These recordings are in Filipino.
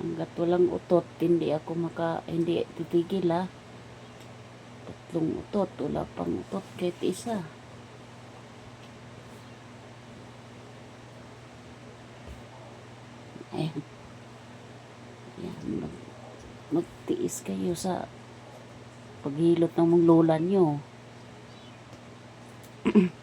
Hanggat walang utot, hindi ako maka, hindi titigil ha. Tatlong utot, wala pang utot kahit isa. Ayan. Ayan, mag, magtiis kayo sa paghilot ng mga lola nyo.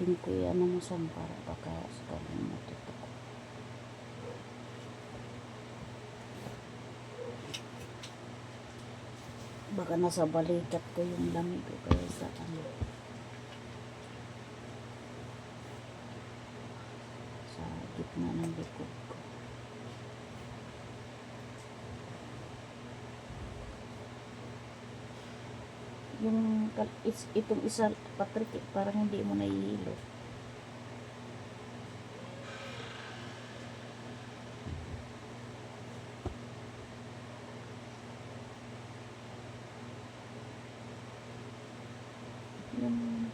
Kating ko ano mo san para baka sakaling matutok. Baka nasa balikat ko yung lamig ko kaya sa ano. Sa gitna ng likod ko. Yung itong isa, Patrick, eh, parang hindi mo nahihilo. Yung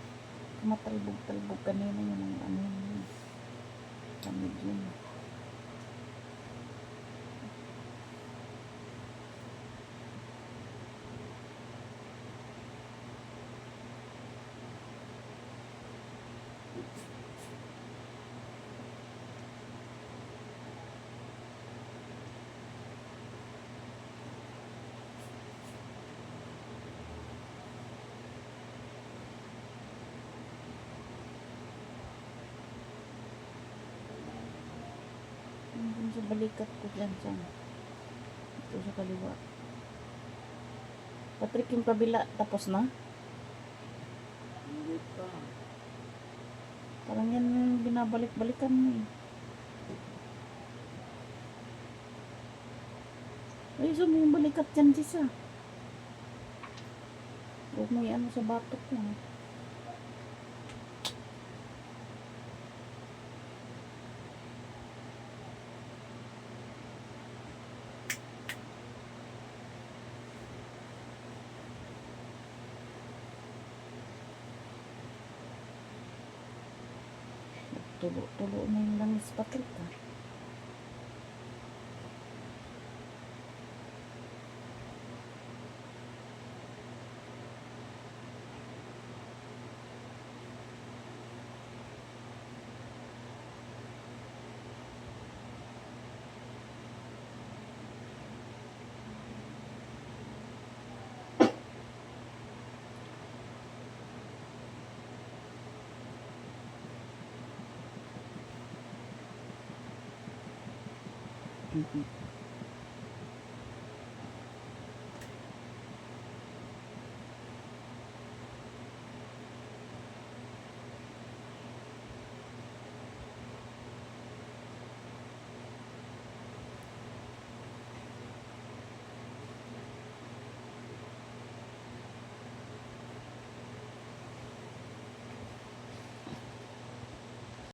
matalbog-talbog kanina yun ang ano yun. Lamig yun. Yung sa balikat ko dyan sa ito sa kaliwa. Patrick, yung kabila, tapos na? Hindi pa. Parang yan yung binabalik-balikan mo eh. Ay, so may balikat dyan, Jisa. Huwag mo ano sa batok mo. eh. Tulo-tulo na yung langis ah. Mm-hmm.